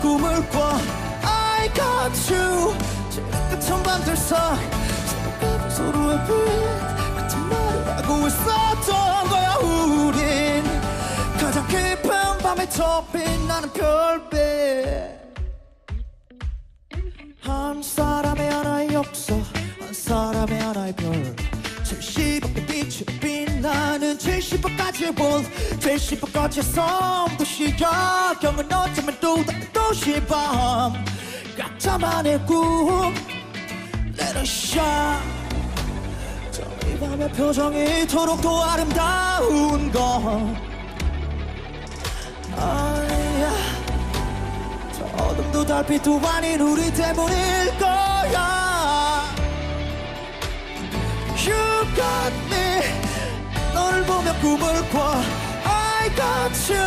꿈을 꿔. I got you. 밤들 사이 서로가 서로의 빛. 같은 말을 하고 있었던 거야 우린. 가장 깊은 밤에 더 빛나는 별빛. 한 사람의 하나의 역사. 한 사람의 하나의 별. 70억의 빛이 빛나는 70억까지의 볼 70억까지의 섬도 시작 경은 어쩌 다른 도시밤 각자만의 꿈 shine 저이 밤의 표정이 이토록 더 아름다운 건 아니야. 저 어둠도 달빛도 아닌 우리 때문일 거야. You got me. 너를 보며 꿈을 꿔